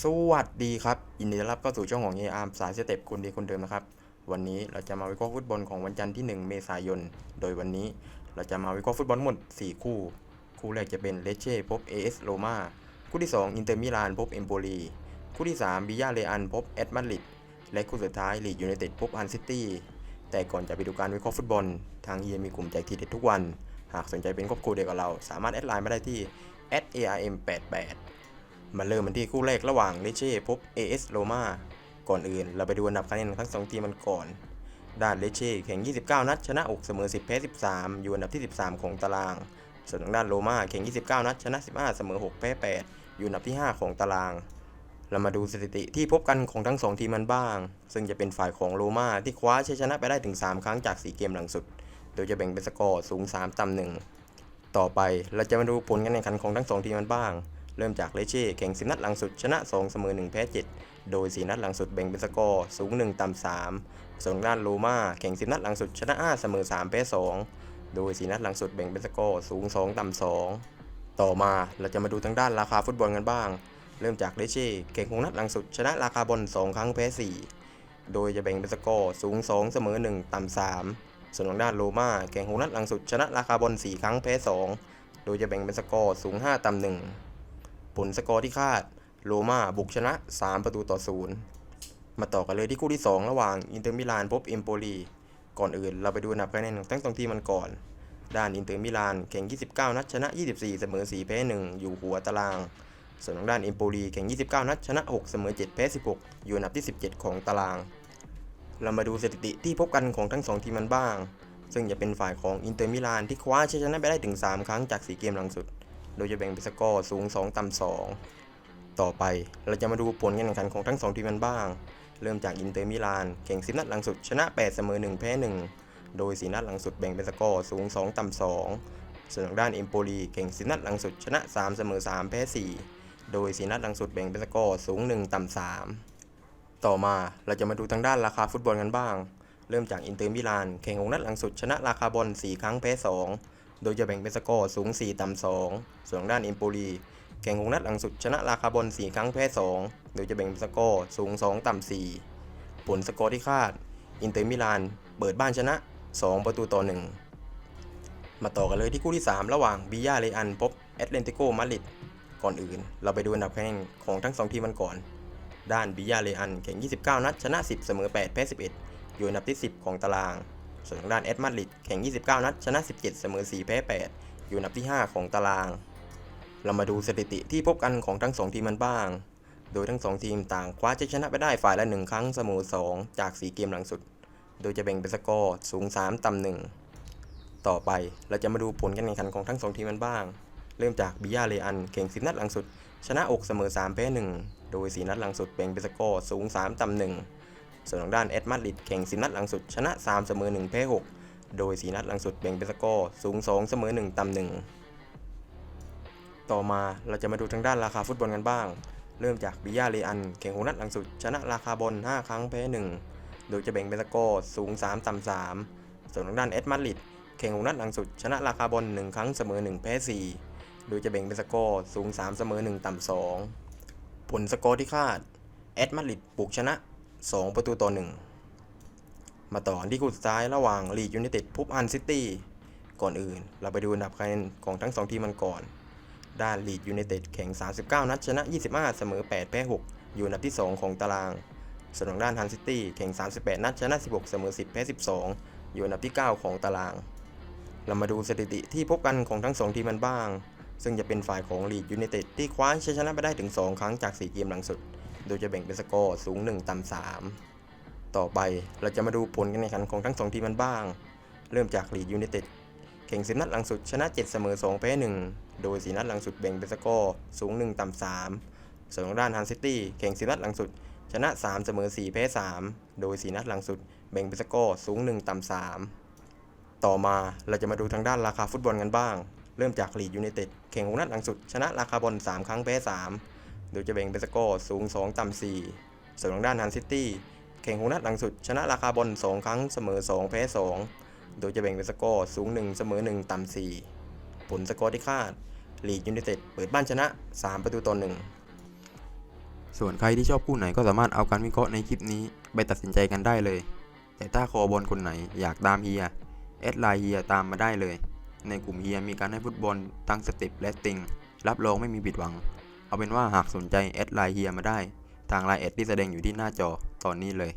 สวัสดีครับยินดีต้อนรับเข้าสู่ช่องของ AR สายสเต็ปคนดีคนเดิมนะครับ วันนี้เราจะมาวิเคราะห์ฟุตบอลของวันจันทร์ที่ 1 เมษายน โดยวันนี้เราจะมาวิเคราะห์ฟุตบอลหมด 4 คู่ คู่แรกจะเป็นเลเช่พบ AS โรมาคู่ที่ 2 อินเตอร์มิลานพบเอมโปลีคู่ที่ 3 บิยาเรอันพบแอตมาดริดและคู่สุดท้ายลีดยูไนเต็ดพบอันซิตี้แต่ก่อนจะไปดูการวิเคราะห์ฟุตบอล ทางเฮีมีกลุ่มแจกทีเด็ดทุกวัน หากสนใจเป็นครอบครัวเดียวกับเรา สามารถแอดไลน์มาได้ที่ @arm88 มาเริ่มกันที่คู่แรกระหว่างเลเช่พบ AS โรมาก่อนอื่นเราไปดูอันดับคะแนนของทั้งสองทีมมันก่อน ด้านเลเช่แข่ง 29 นัด ชนะอกเสมอ 10 แพ้ 13 อยู่อันดับที่ 13 ของตาราง ส่วนทางด้านโรมาแข่ง 29 นัด ชนะ 15 เสมอ 6 แพ้ 8 อยู่อันดับที่ 5 ของตาราง เรามาดูสถิติที่พบกันของทั้งสองทีมมันบ้าง ซึ่งจะเป็นฝ่ายของโรมาที่คว้าชัยชนะไปได้ถึง 3 ครั้งจาก 4 เกมหลังสุด โดยจะแบ่งเป็นสกอร์สูง 3 ต่ำ1ต่อไปเราจะมาดูผลการแข่งขันของทั้งสองทีมมันบ้าง เริ่มจากเลเช่แข่ง10นัดหลังสุดชนะ 2 เสมอ 1 แพ้ 7 โดย 4 นัดหลังสุดแบ่งเป็นสกอร์สูง 1 ต่ำ3ส่วนด้านโรมาแข่ง 10 นัดหลังสุดชนะ 5 เสมอ 3 แพ้ 2 โดย 4 นัดหลังสุดแบ่งเป็นสกอร์สูง 2 ต่ำ2 ต่อมาเราจะมาดูทางด้านราคาฟุตบอลกันบ้าง เริ่มจากเลเช่แข่ง6นัดหลังสุดชนะราคาบอล2ครั้งแพ้ 4 โดยจะแบ่งเป็นสกอร์สูง 2 เสมอ 1 ต่ำ3ส่วนทางด้านโรมาแข่ง6นัดหลังสุดชนะราคาบอล4ครั้งแพ้ 2 โดยจะแบ่งเป็นสกอร์สูง 5 ต่ำ1 ผลสกอร์ที่คาด โรม่าบุกชนะ 3 ประตูต่อ 0 มาต่อกันเลยที่คู่ที่ 2 ระหว่างอินเตอร์มิลานพบเอมโปลี ก่อนอื่นเราไปดูอันดับคะแนนของทั้งสองทีมมันก่อน ด้านอินเตอร์มิลานแข่ง 29 นัดชนะ 24 เสมอ 4 แพ้ 1 อยู่หัวตาราง ส่วนทางด้านเอมโปลีแข่ง 29 นัดชนะ 6 เสมอ 7 แพ้ 16 อยู่อันดับที่ 17 ของตาราง เรามาดูสถิติที่พบกันของทั้งสองทีมมันบ้าง ซึ่งจะเป็นฝ่ายของอินเตอร์มิลานที่คว้าชัยชนะไปได้ถึง 3 ครั้งจาก 4 เกมหลังสุด โดยจะแบ่งเป็นสกอร์สูง 2 ต่ำ 2 ต่อไปเราจะมาดูผลการแข่งขันของทั้ง 2 ทีมกันบ้าง เริ่มจากอินเตอร์มิลานแข่ง10นัดหลังสุดชนะ 8 เสมอ 1 แพ้ 1 โดย 4 นัดหลังสุดแบ่งเป็นสกอร์สูง 2 ต่ำ 2 ส่วนทางด้านเอมโปลีแข่ง10นัดหลังสุดชนะ 3 เสมอ 3 แพ้ 4 โดย 4 นัดหลังสุดแบ่งเป็นสกอร์สูง 1 ต่ำ 3 ต่อมาเราจะมาดูทางด้านราคาฟุตบอลกันบ้าง เริ่มจากอินเตอร์มิลานแข่ง6นัดหลังสุดชนะราคาบอล4ครั้งแพ้ 2 โดยจะแบ่งเป็นสกอร์สูง 4 ต่ำ 2 ส่วนด้านเอมโปลีแข่ง6นัดหลังสุดชนะราคาบอล4ครั้งแพ้ 2 โดยจะแบ่งเป็นสกอร์สูง 2 ต่ำ 4 ผลสกอร์ที่คาด อินเตอร์มิลานเปิดบ้านชนะ 2 ประตูต่อ 1 มาต่อกันเลยที่คู่ที่ 3 ระหว่างบิยาเรอันพบแอตเลนติโกมาดริดก่อนอื่น เราไปดูอันดับคะแนนของทั้ง 2 ทีมมันก่อน ด้านบิยาเรอันแข่ง 29 นัดชนะ 10 เสมอ 8 แพ้ 11 อยู่อันดับที่ 10 ของตาราง ส่วนทางด้านแอตมาดริดแข่ง 29 นัด ชนะ 17 เสมอ 4 แพ้ 8 อยู่อันดับที่ 5 ของตาราง เรามาดูสถิติที่พบกันของทั้ง 2 ทีมมันบ้าง โดยทั้ง 2 ทีมต่างคว้าชัยชนะไปได้ฝ่ายละ 1 ครั้งเสมอ 2 จาก 4 เกมหลังสุด โดยจะแบ่งเป็นสกอร์สูง 3 ต่ำ 1 ต่อไปเราจะมาดูผลการแข่งขันของทั้ง 2 ทีมมันบ้าง เริ่มจากบิยาเรอันแข่ง 10 นัดหลังสุด ชนะอกเสมอ 3 แพ้ 1 โดย 4 นัดหลังสุดแบ่งเป็นสกอร์สูง 3 ต่ำ 1 ส่วนทางด้านแอตมาดริดแข่ง10นัดหลังสุดชนะ 3 เสมอ1แพ้6 โดย4นัดหลังสุดแบ่งเป็นสกอร์สูง 2 เสมอ 1ต่ำ1ต่อมาเราจะมาดูทางด้านราคาฟุตบอลกันบ้าง เริ่มจากบิยาเรอันแข่ง6นัดหลังสุด ชนะราคาบอล5ครั้งแพ้1โดยจะแบ่งเป็นสกอร์สูง 3 ต่ำ3ส่วนทางด้านแอตมาดริดแข่ง6นัดหลังสุด ชนะราคาบอล1ครั้งเสมอ 1 แพ้4โดยจะแบ่งเป็นสกอร์สูง 3 เสมอ 1 ต่ำ2ผลสกอร์ที่คาดแอตมาดริดบุกชนะ 2 ประตูต่อ 1 มาต่อที่คู่สุดท้ายระหว่างลีดยูไนเต็ดพบอันซิตี้ก่อนอื่น เราไปดูอันดับคะแนนของทั้ง 2 ทีมมันก่อน ด้านลีดยูไนเต็ดแข่ง 39 นัดชนะ 25 เสมอ 8 แพ้ 6 อยู่อันดับที่ 2 ของตาราง ส่วนทางด้านฮันซิตี้แข่ง 38 นัดชนะ 16 เสมอ 10 แพ้ 12 อยู่อันดับที่ 9 ของตาราง เรามาดูสถิติที่พบกันของทั้ง 2 ทีมมันบ้าง ซึ่งจะเป็นฝ่ายของลีดยูไนเต็ดที่คว้าชัยชนะไปได้ถึง 2 ครั้งจาก 4 เกมหลังสุด โดยจะแบ่งเป็นสกอร์สูง 1 ต่ำ3ต่อไปเราจะมาดูผลการแข่งขันของทั้ง 2 ทีมมันบ้าง เริ่มจากลีดยูไนเต็ดแข่ง10นัดหลังสุดชนะ 7 เสมอ 2 แพ้ 1 โดย4นัดหลังสุดแบ่งเป็นสกอร์สูง 1 ต่ำ3ส่วนทางด้านฮันซิตี้แข่ง10นัดหลังสุด ชนะ 3 เสมอ 4 แพ้ 3 โดย4นัดหลังสุดแบ่งเป็นสกอร์สูง 1 ต่ำ3ต่อมาเราจะมาดูทางด้านราคาฟุตบอลกันบ้าง เริ่มจากลีดยูไนเต็ดแข่ง6นัดหลังสุด ชนะราคาบอล3 ครั้งแพ้ 3 โดยจะแบ่งเป็นสกอร์สูง 2 ต่ำ4ส่วนทางด้านฮันซิตี้แข่งหกนัดหลังสุด ชนะราคาบอล2 ครั้งเสมอ 2 แพ้ 2 โดยจะแบ่งเป็นสกอร์สูง 1 เสมอ 1 ต่ำ4ผลสกอร์ที่คาดลีดยูไนเต็ดเปิดบ้านชนะ 3 ประตูต่อ1ส่วนใครที่ชอบคู่ไหนก็สามารถเอาการวิเคราะห์ในคลิปนี้ไปตัดสินใจกันได้เลย แต่ถ้าคอบอลคนไหนอยากตามเฮียแอดไลน์เฮียตามมาได้เลย ในกลุ่มเฮียมีการให้ฟุตบอลตั้งสเต็ปและติง รับรองไม่มีผิดหวัง เอาเป็นว่าหากสนใจแอดไลน์เฮียมาได้ ทางไลน์แอดที่แสดงอยู่ที่หน้าจอตอนนี้เลย